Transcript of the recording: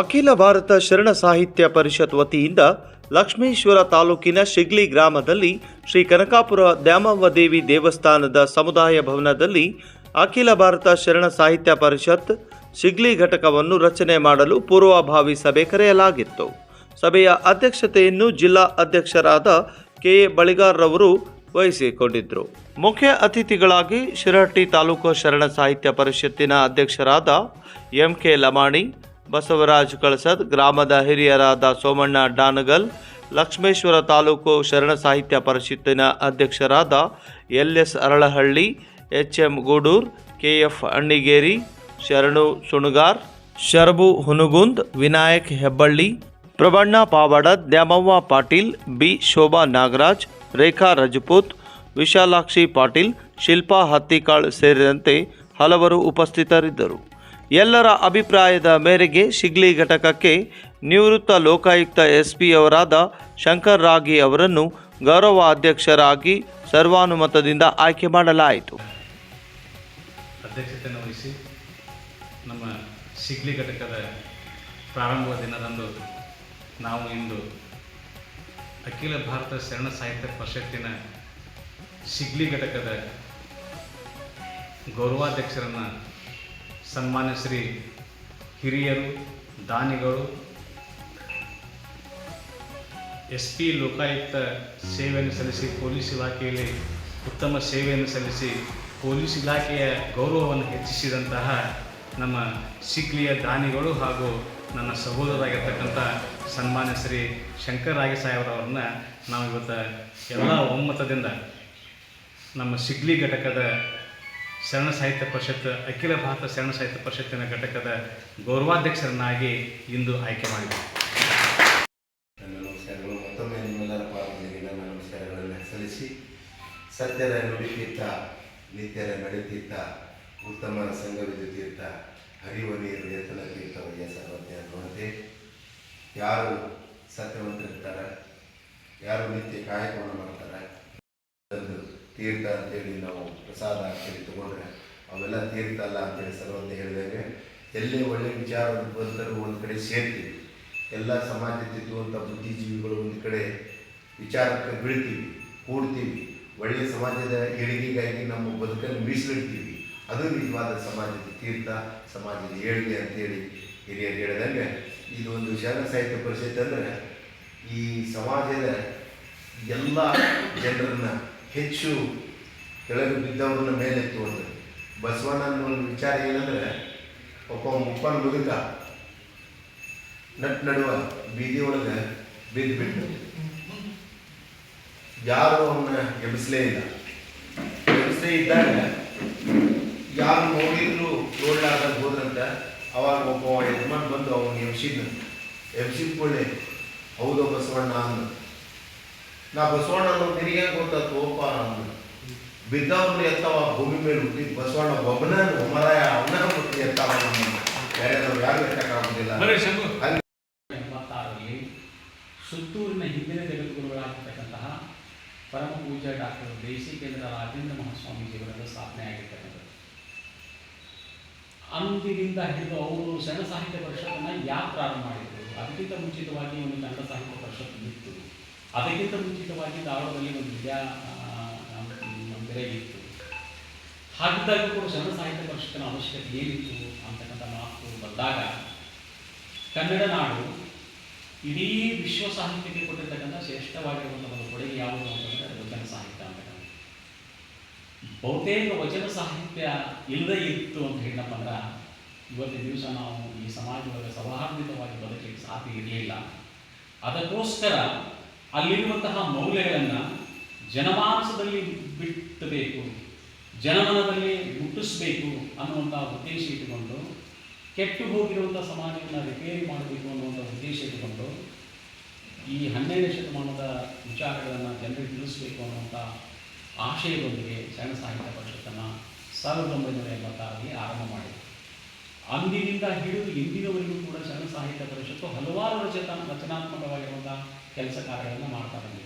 ಅಖಿಲ ಭಾರತ ಶರಣ ಸಾಹಿತ್ಯ ಪರಿಷತ್ ವತಿಯಿಂದ ಲಕ್ಷ್ಮೇಶ್ವರ ತಾಲೂಕಿನ ಶಿಗ್ಲಿ ಗ್ರಾಮದಲ್ಲಿ ಶ್ರೀ ಕನಕಾಪುರ ದ್ಯಾಮವ್ವ ದೇವಿ ದೇವಸ್ಥಾನದ ಸಮುದಾಯ ಭವನದಲ್ಲಿ ಅಖಿಲ ಭಾರತ ಶರಣ ಸಾಹಿತ್ಯ ಪರಿಷತ್ ಶಿಗ್ಲಿ ಘಟಕವನ್ನು ರಚನೆ ಮಾಡಲು ಪೂರ್ವಭಾವಿ ಸಭೆ ಕರೆಯಲಾಗಿತ್ತು. ಸಭೆಯ ಅಧ್ಯಕ್ಷತೆಯನ್ನು ಜಿಲ್ಲಾ ಅಧ್ಯಕ್ಷರಾದ ಕೆ ಎ ಬಳಿಗಾರ್ರವರು ವಹಿಸಿಕೊಂಡಿದ್ದರು. ಮುಖ್ಯ ಅತಿಥಿಗಳಾಗಿ ಶಿರಹಟ್ಟಿ ತಾಲೂಕು ಶರಣ ಸಾಹಿತ್ಯ ಪರಿಷತ್ತಿನ ಅಧ್ಯಕ್ಷರಾದ ಎಂ ಕೆ ಲಮಾಣಿ ಬಸವರಾಜ್ ಕಳಸದ್, ಗ್ರಾಮದ ಹಿರಿಯರಾದ ಸೋಮಣ್ಣ ಡಾನಗಲ್, ಲಕ್ಷ್ಮೇಶ್ವರ ತಾಲೂಕು ಶರಣ ಸಾಹಿತ್ಯ ಪರಿಷತ್ತಿನ ಅಧ್ಯಕ್ಷರಾದ L S Aralahalli H M Gudur, K F Annigeri, Sharanu Sunagar Sharabu Hunugund, Vinayak Hebballi Prabanna Pavada Dyamavva Patil, B Shobha Nagaraj, Rekha Rajput, Vishalakshi Patil, Shilpa Hattikal ಸೇರಿದಂತೆ ಹಲವರು ಉಪಸ್ಥಿತರಿದ್ದರು. ಎಲ್ಲರ ಅಭಿಪ್ರಾಯದ ಮೇರೆಗೆ ಶಿಗ್ಲಿ ಘಟಕಕ್ಕೆ ನಿವೃತ್ತ ಲೋಕಾಯುಕ್ತ ಎಸ್ ಅವರಾದ ಶಂಕರ್ ರಾಗಿ ಅವರನ್ನು ಗೌರವ ಅಧ್ಯಕ್ಷರಾಗಿ ಸರ್ವಾನುಮತದಿಂದ ಆಯ್ಕೆ ಮಾಡಲಾಯಿತು. ಅಧ್ಯಕ್ಷತೆಯನ್ನು ವಹಿಸಿ ನಮ್ಮ ಶಿಗ್ಲಿ ಘಟಕದ ಪ್ರಾರಂಭದ ದಿನದಂದು ನಾವು ಇಂದು ಅಖಿಲ ಭಾರತ ಶರಣ ಸಾಹಿತ್ಯ ಪರಿಷತ್ತಿನ ಶಿಗ್ಲಿ ಘಟಕದ ಗೌರವಾಧ್ಯಕ್ಷರನ್ನು ಸನ್ಮಾನ್ಯ ಶ್ರೀ ಹಿರಿಯರು, ದಾನಿಗಳು ಎಸ್ ಪಿ ಲೋಕಾಯುಕ್ತ ಸೇವೆಯನ್ನು ಸಲ್ಲಿಸಿ, ಪೊಲೀಸ್ ಇಲಾಖೆಯಲ್ಲಿ ಉತ್ತಮ ಸೇವೆಯನ್ನು ಸಲ್ಲಿಸಿ, ಪೊಲೀಸ್ ಇಲಾಖೆಯ ಗೌರವವನ್ನು ಹೆಚ್ಚಿಸಿದಂತಹ ನಮ್ಮ ಸಿಕ್ಲಿಯ ದಾನಿಗಳು ಹಾಗೂ ನನ್ನ ಸಹೋದರರಾಗಿರ್ತಕ್ಕಂಥ ಸನ್ಮಾನ್ಯ ಶ್ರೀ ಶಂಕರ್ ರಾಗಿ ಸಾಹೇಬ್ರವ್ರನ್ನ ನಾವು ಇವತ್ತು ಎಲ್ಲ ಒಮ್ಮತದಿಂದ ನಮ್ಮ ಸಿಗ್ಲಿ ಘಟಕದ ಶರಣ ಸಾಹಿತ್ಯ ಪರಿಷತ್, ಅಖಿಲ ಭಾರತ ಶರಣ ಸಾಹಿತ್ಯ ಪರಿಷತ್ತಿನ ಘಟಕದ ಗೌರವಾಧ್ಯಕ್ಷರನ್ನಾಗಿ ಇಂದು ಆಯ್ಕೆ ಮಾಡಿದೆ ಮತ್ತೊಮ್ಮೆ ನಿಮ್ಮೆಲ್ಲರ ಪಾಲ್ಗೊಳ್ಳಿಗೆ ನನ್ನ ನಮಸ್ಕಾರಗಳನ್ನು ಸಲ್ಲಿಸಿ, ಸತ್ಯದ ನುಡಿತೀರ್ಥ, ನಿತ್ಯದ ನಡೆತೀರ್ಥ ಉತ್ತಮ ಸಂಘವಿದ ತೀರ್ಥ ಹರಿಯುವ ನೀರು ಎತ್ತಲ ತೀರ್ಥ ವಯ್ಯ ಸರ್ವಜ್ಞ ಅನ್ನುವಂತೆ ಯಾರು ಸತ್ಯವಂತರಿರ್ತಾರೆ? ಯಾರು ನಿತ್ಯ ಕಾಯಕವನ್ನು ಮಾಡ್ತಾರೆ? ತೀರ್ಥ ಅಂತೇಳಿ ನಾವು ಪ್ರಸಾದ ಅಂತೇಳಿ ತಗೊಂಡ್ರೆ ಅವೆಲ್ಲ ತೀರ್ಥ ಅಲ್ಲ ಅಂತೇಳಿ ಸರ್ವಜ್ಞ ಹೇಳಿದಾಗೆ, ಎಲ್ಲೇ ಒಳ್ಳೆ ವಿಚಾರ ಬಂದರೂ ಒಂದು ಕಡೆ ಸೇರ್ತೀವಿ. ಎಲ್ಲ ಸಮಾಜದಲ್ಲಿರುವಂಥ ಬುದ್ಧಿಜೀವಿಗಳು ಒಂದು ಕಡೆ ವಿಚಾರಕ್ಕೆ ಬೀಳ್ತೀವಿ, ಕೂಡ್ತೀವಿ. ಒಳ್ಳೆಯ ಸಮಾಜದ ಏಳಿಗೆಗಾಗಿ ನಮ್ಮ ಬದುಕನ್ನು ಮೀಸಲಿಡ್ತೀವಿ. ಅದು ನಿಜವಾದ ಸಮಾಜದ ತೀರ್ಥ, ಸಮಾಜದ ಏಳಿಗೆ ಅಂತೇಳಿ ಹಿರಿಯರು ಹೇಳಿದಂಗೆ ಇದು ಒಂದು ಶರಣ ಸಾಹಿತ್ಯ ಪರಿಷತ್ ಅಂದರೆ ಈ ಸಮಾಜದ ಎಲ್ಲ ಜನರನ್ನ ಹೆಚ್ಚು ಕೆಳಗೆ ಬಿದ್ದವ್ರನ್ನ ಬಸವಣ್ಣ ಬಸವಣ್ಣನ ಒಂದು ವಿಚಾರ ಏನಂದ್ರೆ, ಒಬ್ಬ ಮುಪ್ಪನ ಮುದುಕ ನಟ್ ನಡುವ ಬೀದಿ ಒಳಗೆ ಬಿದ್ದು ಯಾರು ಅವನ್ನ ಎಬ್ಬಿಸಲೇ ಇಲ್ಲ. ಎಬ್ಬಿಸಲೇ ಇದ್ದಾಗ ಯಾರು ನೋಡಿದ್ರು ನೋಡ್ಲಾರ್ದ ಹೋದ್ರಂತ, ಅವಾಗ ಒಬ್ಬ ಯಜಮಾನ್ ಬಂದು ಅವನು ಎಬ್ಸಿದ್ದ ಎಬ್ಸಿದ ಕೂಡಲೇ, ಹೌದು ಬಸವಣ್ಣ ನಾ ಬಸವಣ್ಣನ ನಿನಗೆ ಗೊತ್ತಾತು ಓಪ ಅಂದ್ರು. ಬಿದ್ದವ್ರು ಎತ್ತವ ಭೂಮಿ ಮೇಲೆ ಹುಟ್ಟಿ ಬಸವಣ್ಣ ಒಬ್ಬನ ಮರಾಯ ಅವನ ಹುಟ್ಟಿ ಎತ್ತವ ನಮ್ಮನ್ನ ಬೇರೆ ನಾವು ಯಾರು ಎತ್ತಕ್ಕಾಗುದಿಲ್ಲ ಎಂಬತ್ತಾರರಲ್ಲಿ ಸುತ್ತೂರಿನ ಹಿಂದಿನ ಜಗದ್ಗುರುಗಳಾಗಿರ್ತಕ್ಕಂತಹ ಪರಮ ಪೂಜಾ ಡಾಕ್ಟರ್ ದೇಶಿಕೇಂದ್ರ ರಾಜೇಂದ್ರ ಮಹಾಸ್ವಾಮೀಜಿಯವರಿಂದ ಸ್ಥಾಪನೆ ಆಗಿರ್ತಕ್ಕಂಥದ್ದು. ಅಂದಿನಿಂದ ಹಿಡಿದು ಅವರು ಸಣ್ಣ ಸಾಹಿತ್ಯ ಪರಿಷತ್ತನ್ನು ಯಾಕೆ ಪ್ರಾರಂಭ ಮಾಡಿದರು? ಅದಕ್ಕಿಂತ ಮುಂಚಿತವಾಗಿ ಒಂದು ಕನ್ನಡ ಸಾಹಿತ್ಯ ಪರಿಷತ್ ಇತ್ತು ಅದಕ್ಕಿಂತ ಮುಂಚಿತವಾಗಿ ಧಾರವಾಡದಲ್ಲಿ ಒಂದು ವಿದ್ಯಾ ಮಂದಿರ ಇತ್ತು. ಹಾಗಿದ್ದಾಗ ಕೂಡ ಶರಣ ಸಾಹಿತ್ಯ ಪರಿಷತ್ತಿನ ಅವಶ್ಯಕತೆ ಏನಿತ್ತು ಅಂತಕ್ಕಂಥ ಮಾತು ಬಂದಾಗ, ಕನ್ನಡ ನಾಡು ಇಡೀ ವಿಶ್ವ ಸಾಹಿತ್ಯಕ್ಕೆ ಕೊಟ್ಟಿರ್ತಕ್ಕಂಥ ಶ್ರೇಷ್ಠವಾಗಿರುವಂಥ ಒಂದು ಕೊಡುಗೆ ಯಾವುದು ಅಂತಂದರೆ ವಚನ ಸಾಹಿತ್ಯ ಅಂತಕ್ಕಂಥ ಬಹುತೇಕ ವಚನ ಸಾಹಿತ್ಯ ಇಲ್ಲದೇ ಇತ್ತು ಅಂತ ಹೇಳಪ್ಪ ಅಂದ್ರೆ, ಇವತ್ತಿನ ದಿವಸ ನಾವು ಈ ಸಮಾಜದೊಳಗೆ ಸೌಹಾರ್ದಿತವಾಗಿ ಬದುಕಲಿಕ್ಕೆ ಸಾಧ್ಯ ಇರಲಿಲ್ಲ. ಅದಕ್ಕೋಸ್ಕರ ಅಲ್ಲಿರುವಂತಹ ಮೌಲ್ಯಗಳನ್ನು ಜನಮಾನಸದಲ್ಲಿ ಬಿಟ್ಟಬೇಕು, ಜನಮನದಲ್ಲಿ ಮುಟ್ಟಿಸಬೇಕು ಅನ್ನುವಂಥ ಉದ್ದೇಶ ಇಟ್ಟುಕೊಂಡು, ಕೆಟ್ಟು ಹೋಗಿರುವಂಥ ಸಮಾಜವನ್ನು ರಿಪೇರಿ ಮಾಡಬೇಕು ಅನ್ನುವಂಥ ಉದ್ದೇಶ ಇಟ್ಟುಕೊಂಡು, ಈ ಹನ್ನೆರಡನೇ ಶತಮಾನದ ವಿಚಾರಗಳನ್ನು ಜನರಿಗೆ ತಿಳಿಸಬೇಕು ಅನ್ನುವಂಥ ಆಶಯದೊಂದಿಗೆ ಶರಣ ಸಾಹಿತ್ಯ ಪರಿಷತ್ತನ್ನು ಸಾವಿರದ ಒಂಬೈನೂರ ಎಂಬತ್ತಾರರಲ್ಲಿ ಆರಂಭ ಮಾಡಿದೆ ಅಂದಿನಿಂದ ಹಿಡಿದು ಇಂದಿನವರೆಗೂ ಕೂಡ ಶರಣ ಸಾಹಿತ್ಯ ಪರಿಷತ್ತು ಹಲವಾರು ರಚನಾ ರಚನಾತ್ಮಕವಾಗಿರುವಂಥ ಕೆಲಸ ಕಾರ್ಯಗಳನ್ನು ಮಾಡ್ತಾ ಬಂದಿದೆ